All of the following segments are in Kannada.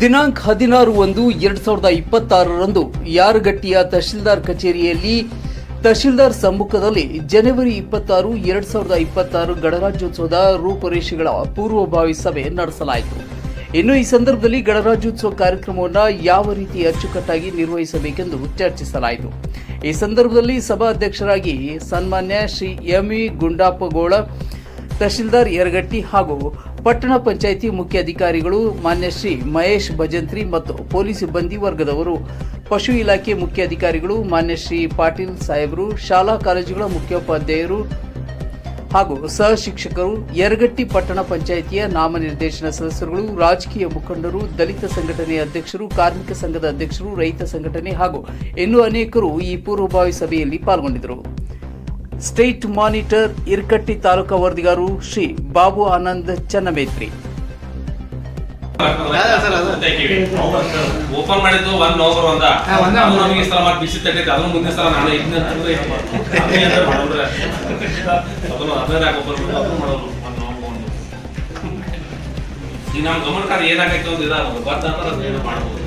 ದಿನಾಂಕ ಹದಿನಾರು ಒಂದು ಎರಡ್ ಸಾವಿರದ ಇಪ್ಪತ್ತಾರರಂದು ಯಾರಗಟ್ಟಿಯ ತಹಶೀಲ್ದಾರ್ ಕಚೇರಿಯಲ್ಲಿ ತಹಶೀಲ್ದಾರ್ ಸಮ್ಮುಖದಲ್ಲಿ ಜನವರಿ ಇಪ್ಪತ್ತಾರು ಎರಡ್ ಸಾವಿರದ ಇಪ್ಪತ್ತಾರು ಗಣರಾಜ್ಯೋತ್ಸವದ ರೂಪುರೇಷೆಗಳ ಪೂರ್ವಭಾವಿ ಸಭೆ ನಡೆಸಲಾಯಿತು. ಇನ್ನು ಈ ಸಂದರ್ಭದಲ್ಲಿ ಗಣರಾಜ್ಯೋತ್ಸವ ಕಾರ್ಯಕ್ರಮವನ್ನು ಯಾವ ರೀತಿ ಅಚ್ಚುಕಟ್ಟಾಗಿ ನಿರ್ವಹಿಸಬೇಕೆಂದು ಚರ್ಚಿಸಲಾಯಿತು. ಈ ಸಂದರ್ಭದಲ್ಲಿ ಸಭಾಧ್ಯಕ್ಷರಾಗಿ ಸನ್ಮಾನ್ಯ ಶ್ರೀ ಎಂ ವಿ ಗುಂಡಾಪಗೋಳ, ತಹಶೀಲ್ದಾರ್ ಯರಗಟ್ಟಿ ಹಾಗೂ ಪಟ್ಟಣ ಪಂಚಾಯಿತಿ ಮುಖ್ಯ ಅಧಿಕಾರಿಗಳು ಮಾನ್ಯ ಶ್ರೀ ಮಹೇಶ್ ಭಜಂತ್ರಿ ಮತ್ತು ಪೊಲೀಸ್ ಸಿಬ್ಬಂದಿ ವರ್ಗದವರು, ಪಶು ಇಲಾಖೆ ಮುಖ್ಯ ಅಧಿಕಾರಿಗಳು, ಮಾನ್ಯ ಶ್ರೀ ಪಾಟೀಲ್ ಸಾಹೇಬರು, ಶಾಲಾ ಕಾಲೇಜುಗಳ ಮುಖ್ಯೋಪಾಧ್ಯಾಯರು ಹಾಗೂ ಸಹ ಶಿಕ್ಷಕರು ಯರಗಟ್ಟಿ ಪಟ್ಟಣ ಪಂಚಾಯಿತಿಯ ನಾಮನಿರ್ದೇಶನ ಸದಸ್ಯರುಗಳು, ರಾಜಕೀಯ ಮುಖಂಡರು, ದಲಿತ ಸಂಘಟನೆಯ ಅಧ್ಯಕ್ಷರು, ಕಾರ್ಮಿಕ ಸಂಘದ ಅಧ್ಯಕ್ಷರು, ರೈತ ಸಂಘಟನೆ ಹಾಗೂ ಇನ್ನೂ ಅನೇಕರು ಈ ಪೂರ್ವಭಾವಿ ಸಭೆಯಲ್ಲಿ ಪಾಲ್ಗೊಂಡಿದ್ದರು. ಸ್ಟೇಟ್ ಮಾನಿಟರ್ ಇರ್ಕಟ್ಟಿ ತಾಲೂಕಾ ವರದಿಗಾರು ಶ್ರೀ ಬಾಬು ಆನಂದ್ ಚನ್ನಮೇತ್ರಿ. ಓಪನ್ ಮಾಡಿದ್ದು ಒಂದ್ ನೌಕರ್ ಒಂದ. ಹಾ, ಒಂದ ಅದು ಒಂದ. ನಮಗೆ ಈ ಸಲ ಮತ್ತೆ ಬಿಸಿ ತಟ್ಟೈತೆ ಅದನ್ನ ಮುಂದಿನ ಸಲ ನಾನು ಇದನ್ನ ಅಂತಂದ್ರೆ ಅದೇ ಅಂತ ಮಾಡಿದ್ರೆ. ಅದನ್ನು ಅದನ್ನ ಯಾಕೆ ಓಪನ್ ಮಾಡಿ ಅದನ್ನು ಮಾಡೋದು ಒಂದ್ ನೌಕರ್ ಒಂದು. ಈಗ ನಮ್ಮ ಗಮನಕಾರ ಏನಾಗೈತೆ ಒಂದು ಇದಾಗೋದು ಬರ್ತಾ ಅಂದ್ರೆ ಅದು ಮಾಡ್ಬೋದು.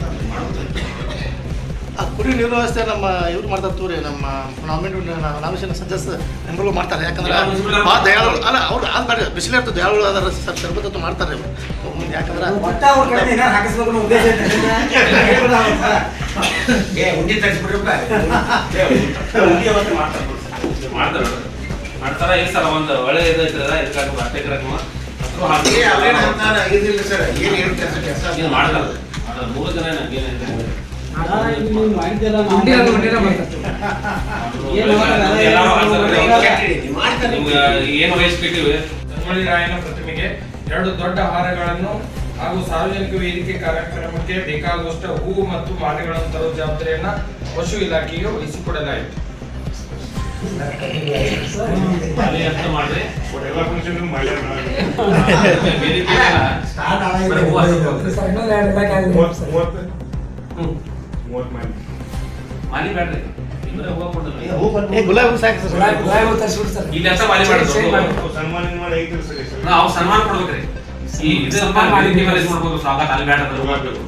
ಕುರಿ ನೀರು ವ್ಯವಸ್ಥೆ ನಮ್ಮ ಇವ್ರು ಮಾಡ್ತಾರೆ ತೂರಿ ನಮ್ಮ ನಾಮಿನೇಟ್ ನಾಮಿನೇಷನ್ ಸದಸ್ಯ ಮೆಂಬರ್ಗಳು ಮಾಡ್ತಾರೆ. ಯಾಕಂದ್ರೆ ಭಾಳ ದಯಾಳು ಅಲ್ಲ ಅವ್ರು ಅದು ಬೇಡ ಬಿಸಿಲು ಇರ್ತದೆ ದಯಾಳು ಅದರ ಸರ್ ಸರ್ಬತ್ತು ಮಾಡ್ತಾರೆ. ಯಾಕಂದ್ರೆ ಅವ್ರ ಉಂಡಿ ಮಾಡ್ತಾರೆ ಮಾಡ್ತಾರೆ ಮಾಡ್ತಾರ ಒಂದು ಒಳ್ಳೆ ಇದಕ್ಕಾಗ ಅಷ್ಟೇ ಕಾರ್ಯಕ್ರಮ ಸರ್ ಏನ್ ಹೇಳ್ತಾರೆ ಸರ್ ಕೆಲಸ ಇದು ಮಾಡ್ತಾರೆ. ಮಾಡ್ತಾರೆ. ಮೂರು ಜನ ನಿಮ್ಗೆ ಏನು ವಹಿಸ್ಬಿಟ್ಟಿವಿ ರಾಯನ ಪ್ರತಿಮೆಗೆ ಎರಡು ದೊಡ್ಡ ಹಾರಗಳನ್ನು ಹಾಗೂ ಸಾರ್ವಜನಿಕ ವೇದಿಕೆ ಕಾರ್ಯಕ್ರಮಕ್ಕೆ ಬೇಕಾಗುವಷ್ಟು ಹೂವು ಮತ್ತು ಮಾಲೆಗಳನ್ನು ತರುವ ಜವಾಬ್ದಾರಿಯನ್ನ ಪಶು ಇಲಾಖೆಗೆ ವಹಿಸಿಕೊಡಲಾಯಿತು. ಅಲ್ಲಿ ಮಾಡ್ರಿ ಮಾಲಿ ಇಲ್ಲ. ಹೂವು. ಮಾಲಿ ಗುಲಾಬಿ ಸಾಕು ಸರ್. ಇಲ್ಲಿ ಅಂತ ಮಾಲಿ ಮಾಡೋದು? ನಾವು ಸನ್ಮಾನ ಕೊಡ್ಬೇಕ್ರಿ. ಈ ಇದು ಸನ್ಮಾನ ವೇದಿಕೆ ಮೇಲೆ ಇದ್ ಮಾಡ್ಬೋದು ಸ್ವಾಗತ ಅಲ್ಲಿ ಬೇಡ ಅದು ಹೂವು ಹಾಕ್ಬೇಕು.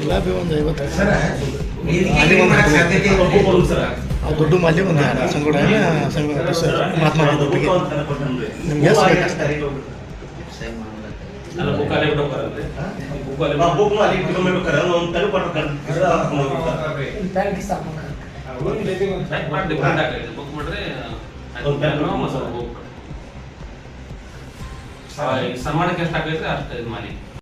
ಗುಲಾಬಿ ಒಂದು ಐವತ್ತು ದೊಡ್ಡ ಮಾಲಿ ಒಂದು ಸಂಗಡ ಸಂಗಡ ಮಹಾತ್ಮ ಗಾಂಧಿ ನಿಮ್ಗೆ ಅಲ್ಲ ಬುಕ್ ಅಲ್ಲೇ. ಬುಕ್ ಅಲ್ಲೇ ಮಾಡಿ ಡಿಫ್ರೆಂಟ್ ಬುಕ್ ಮಾಡ್ರೆ. ಆ, ಈ ಸನ್ಮಾನಕ್ಕೆ ಎಷ್ಟು ಆಗೈತೆ ಅಷ್ಟು ಇದು ಮಾಡಿ.